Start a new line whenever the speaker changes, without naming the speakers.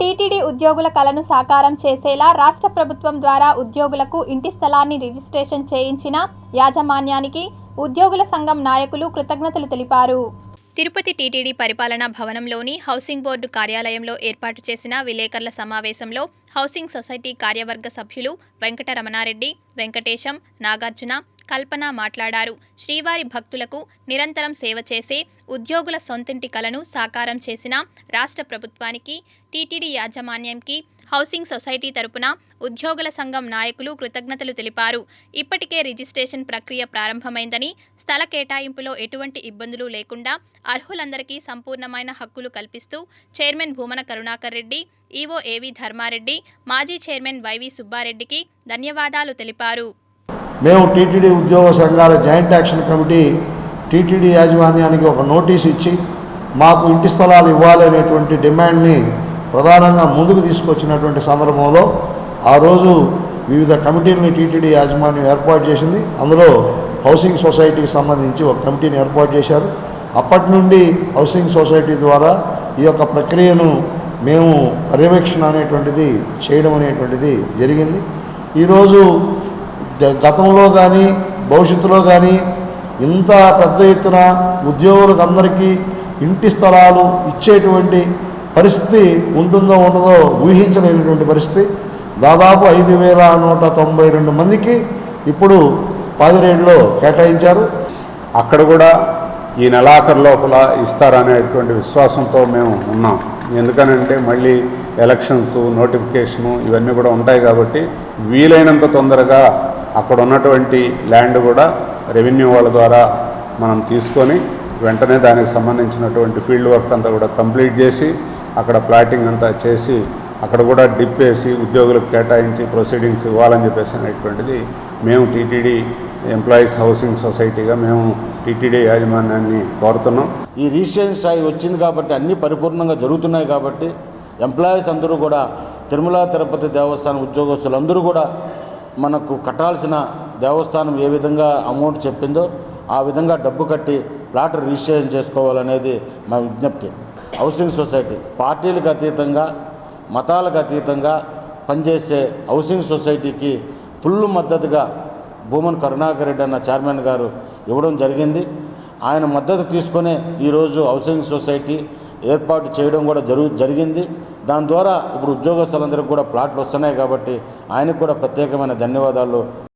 TTD ఉద్యోగుల కలను సాకారం చేసేలా రాష్ట్ర ప్రభుత్వం ద్వారా ఉద్యోగులకు ఇంటి స్థలాన్ని రిజిస్ట్రేషన్ చేయించిన యాజమాన్యానికి ఉద్యోగుల సంఘం నాయకులు కృతజ్ఞతలు తెలిపారు. తిరుపతి టీటీడీ పరిపాలనా భవనంలోని హౌసింగ్ బోర్డు కార్యాలయంలో ఏర్పాటు చేసిన విలేకరుల సమావేశంలో హౌసింగ్ సొసైటీ కార్యవర్గ సభ్యులు వెంకటరమణారెడ్డి వెంకటేశం నాగార్జున కల్పన మాట్లాడారు. శ్రీవారి భక్తులకు నిరంతరం సేవ చేసే ఉద్యోగుల సొంతింటి కలను సాకారం చేసిన రాష్ట్ర ప్రభుత్వానికి టీటీడీ యాజమాన్యంకి హౌసింగ్ సొసైటీ తరపున ఉద్యోగుల సంఘం నాయకులు కృతజ్ఞతలు తెలిపారు. ఇప్పటికే రిజిస్ట్రేషన్ ప్రక్రియ ప్రారంభమైందని స్థల కేటాయింపులో ఎటువంటి ఇబ్బందులు లేకుండా అర్హులందరికీ సంపూర్ణమైన హక్కులు కల్పిస్తూ chairman Bhumana Karunakar Reddy EO AV Dharmareddy మాజీ చైర్మన్ వైవి సుబ్బారెడ్డికి ధన్యవాదాలు తెలిపారు.
మేము టీటీడీ ఉద్యోగ సంఘాల జాయింట్ యాక్షన్ కమిటీ టీటీడీ యాజమాన్యానికి ఒక నోటీస్ ఇచ్చి మాకు ఇంటి స్థలాలు ఇవ్వాలి అనేటువంటి డిమాండ్ని ప్రధానంగా ముందుకు తీసుకొచ్చినటువంటి సందర్భంలో ఆ రోజు వివిధ కమిటీలని టీటీడీ యాజమాన్యం ఏర్పాటు చేసింది. అందులో హౌసింగ్ సొసైటీకి సంబంధించి ఒక కమిటీని ఏర్పాటు చేశారు. అప్పటి నుండి హౌసింగ్ సొసైటీ ద్వారా ఈ యొక్క ప్రక్రియను మేము పర్యవేక్షణ అనేటువంటిది చేయడం అనేటువంటిది జరిగింది. ఈరోజు గతంలో కానీ భవిష్యత్తులో కానీ ఇంత పెద్ద ఎత్తున ఉద్యోగులకు అందరికీ ఇంటి స్థలాలు ఇచ్చేటువంటి పరిస్థితి ఉంటుందో ఉండదో ఊహించలేనటువంటి పరిస్థితి. దాదాపు ఐదు వేల నూట తొంభై రెండు మందికి ఇప్పుడు పాదిరేడులో కేటాయించారు.
అక్కడ కూడా ఈ నెలాఖరు లోపల ఇస్తారనేటువంటి విశ్వాసంతో మేము ఉన్నాం. ఎందుకనంటే మళ్ళీ ఎలక్షన్స్ నోటిఫికేషను ఇవన్నీ కూడా ఉంటాయి కాబట్టి వీలైనంత తొందరగా అక్కడ ఉన్నటువంటి ల్యాండ్ కూడా రెవెన్యూ వాళ్ళ ద్వారా మనం తీసుకొని వెంటనే దానికి సంబంధించినటువంటి ఫీల్డ్ వర్క్ అంతా కూడా కంప్లీట్ చేసి అక్కడ ప్లాటింగ్ అంతా చేసి అక్కడ కూడా డిప్ వేసి ఉద్యోగులకు కేటాయించి ప్రొసీడింగ్స్ ఇవ్వాలని చెప్పేసి అనేటువంటిది మేము టీటీడీ ఎంప్లాయీస్ హౌసింగ్ సొసైటీగా మేము టీటీడీ యాజమాన్యాన్ని కోరుతున్నాం.
ఈ రిజిస్ట్రేషన్ స్థాయి వచ్చింది కాబట్టి అన్నీ పరిపూర్ణంగా జరుగుతున్నాయి కాబట్టి ఎంప్లాయీస్ అందరూ కూడా తిరుమల తిరుపతి దేవస్థానం ఉద్యోగస్తులు అందరూ కూడా మనకు కట్టాల్సిన దేవస్థానం ఏ విధంగా అమౌంట్ చెప్పిందో ఆ విధంగా డబ్బు కట్టి ప్లాట్ రిజిస్ట్రేషన్ చేసుకోవాలనేది మా విజ్ఞప్తి. హౌసింగ్ సొసైటీ పార్టీలకు అతీతంగా మతాలకు అతీతంగా పనిచేసే హౌసింగ్ సొసైటీకి ఫుల్ మద్దతుగా భూమన్ కరుణాకర్ రెడ్డి అన్న చైర్మన్ గారు ఇవ్వడం జరిగింది. ఆయన మద్దతు తీసుకునే ఈరోజు హౌసింగ్ సొసైటీ ఏర్పాటు చేయడం కూడా జరుగు జరిగింది. దాని ద్వారా ఇప్పుడు ఉద్యోగస్తులందరికీ కూడా ప్లాట్లు వస్తున్నాయి కాబట్టి ఆయనకు కూడా ప్రత్యేకమైన ధన్యవాదాలు.